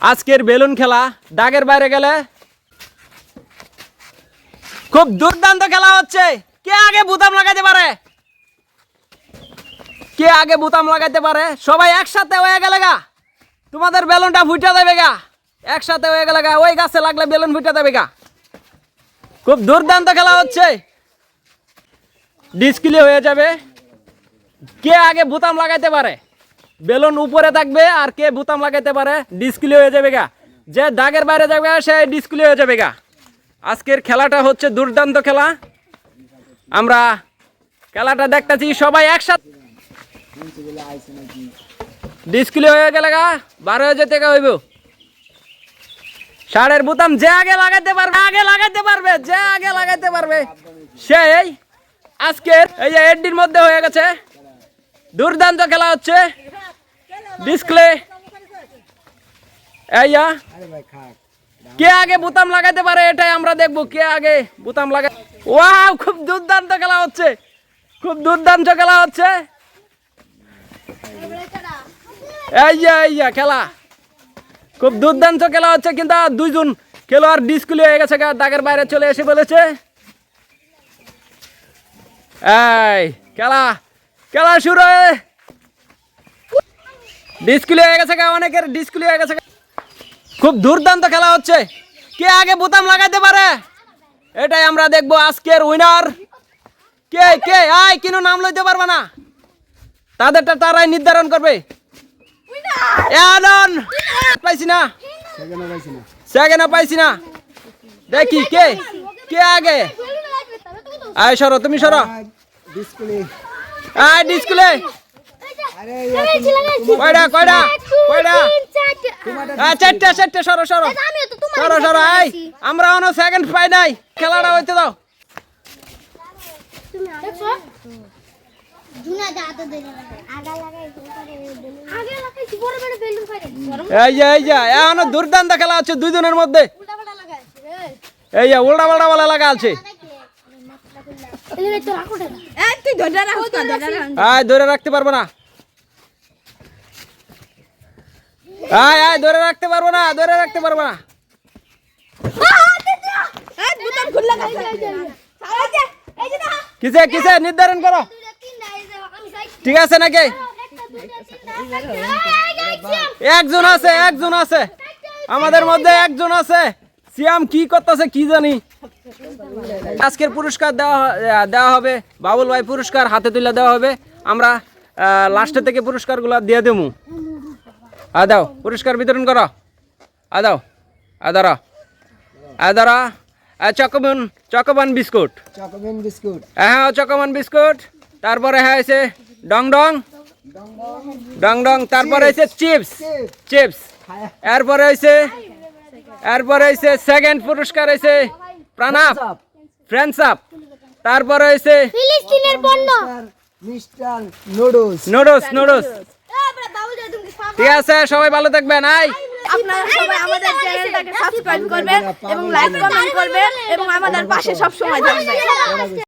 আজকের বেলুন খেলা, দাগের বাইরে গেলে খুব দুর্দান্ত খেলা হচ্ছে। কে আগে বুতাম লাগাতে পারে? কে আগে বুতাম লাগাতে পারে? সবাই একসাথে হয়ে গেলে গা। তোমাদের বেলুনটা ফুটে দেবে গা। একসাথে হয়ে গেলে গা। ওই গাছে লাগলে বেলুন ফুটে দেবে গা। খুব দুর্দান্ত খেলা হচ্ছে। ডিসক্লি হয়ে যাবে। কে আগে বুতাম লাগাইতে পারে? বেলুন উপরে থাকবে আর কে বুতাম লাগাইতে পারে ডিসক্লি হয়ে যাবে গা। যে দাগের বাইরে যাবে, সে ডিসক্লি হয়ে যাবে গা। আজকের খেলাটা হচ্ছে দুর্দান্ত খেলা। আমরা খেলাটা দেখতেছি, সবাই একসাথে। ডিসক্লি হয়ে গেলে গা, বারো যেতে গা হইব। ষাঁড়ের বুতাম যে আগে লাগাইতে পারবে আগে লাগাইতে পারবে, যে আগে লাগাইতে পারবে সেই আজকের এই যে এডডির মধ্যে হয়ে গেছে। দুর্দান্ত খেলা হচ্ছে। ডিসপ্লে এইয়া কে আগে বুতাম লাগাইতে পারে এটাই আমরা দেখব কে আগে বুতাম লাগাই ওয়াও খুব দুর্দান্ত খেলা হচ্ছে। খুব দুর্দান্ত খেলা হচ্ছে। এই যে এই যে খেলা। খুব দুর্দান্ত খেলা হচ্ছে কিন্তু দুইজন খেলোয়াড় ডিসকুলি হয়ে গেছে দাগের বাইরে চলে এসে বলেছে এই খেলা। খেলা শুরু ডিসকুলি হয়ে গেছে অনেকের ডিসকুলি হয়ে গেছে গা। খুব দুর্দান্ত খেলা হচ্ছে। কে আগে বোতাম লাগাইতে পারে? এটাই আমরা দেখব আজকের উইনার কে কে? আয় কিনো নাম লইতে পারবে না। তাদেরটা তারাই নির্ধারণ করবে। পাইছি না। সেকেন্ড পাইছি না। দেখি কে? কে আগে? আয় সরো তুমি সরো। আয় ডিসকুলে কয়টা কয়টা কয়টা? হ্যাঁ চারটে চারটে সরো সরো। সরো সরো আমরা অনো সেকেন্ড পাই নাই। খেলাটা হইতে দাও। এই যে এই যে এখনও দুর্দান্ত খেলা হচ্ছে দুইজনের মধ্যে। এই উল্টা পাল্টা বলা লাগা আছে। ধরে রাখতে পারব না। আয় আয় ধরে রাখতে পারব না ধরে রাখতে পারব না। কিসে কিসে? নির্ধারণ করো। ঠিক আছে নাকি? একজন আছে একজন আছে। আমাদের মধ্যে একজন আছে। সিয়াম কি করতেছে কি জানি। আজকের পুরস্কার দেওয়া দেওয়া হবে। বাবুল ভাই পুরস্কার হাতে তুলে দেওয়া হবে। আমরা লাস্টে থেকে পুরস্কারগুলো দিয়ে দেবো। আ দাও পুরস্কার বিতরণ করো। আ দাও আদারা ধরো। আ ধরো চকমন চকমান বিস্কুট। চকোবেন বিস্কুট। হ্যাঁ চকমান বিস্কুট। তারপরে হ্যাঁ আছে ডং ডং। ডং ডং তারপরে হয়েছে চিপস। চিপস। এরপরে হয়েছে এরপরে হয়েছে সেকেন্ড পুরস্কার হয়েছে প্রাণাপ ফ্রেন্ডস আপ তারপরে হয়েছে ফিলিস্তিনের পণ্য। মিস্টার নুডলস নুডলস নুডলস ঠিক আছে সবাই ভালো থাকবেন আই আপনারা সবাই আমাদের চ্যানেলটাকে সাবস্ক্রাইব করবেন এবং লাইক কমেন্ট করবেন এবং আমাদের পাশে সব সময় থাকবেন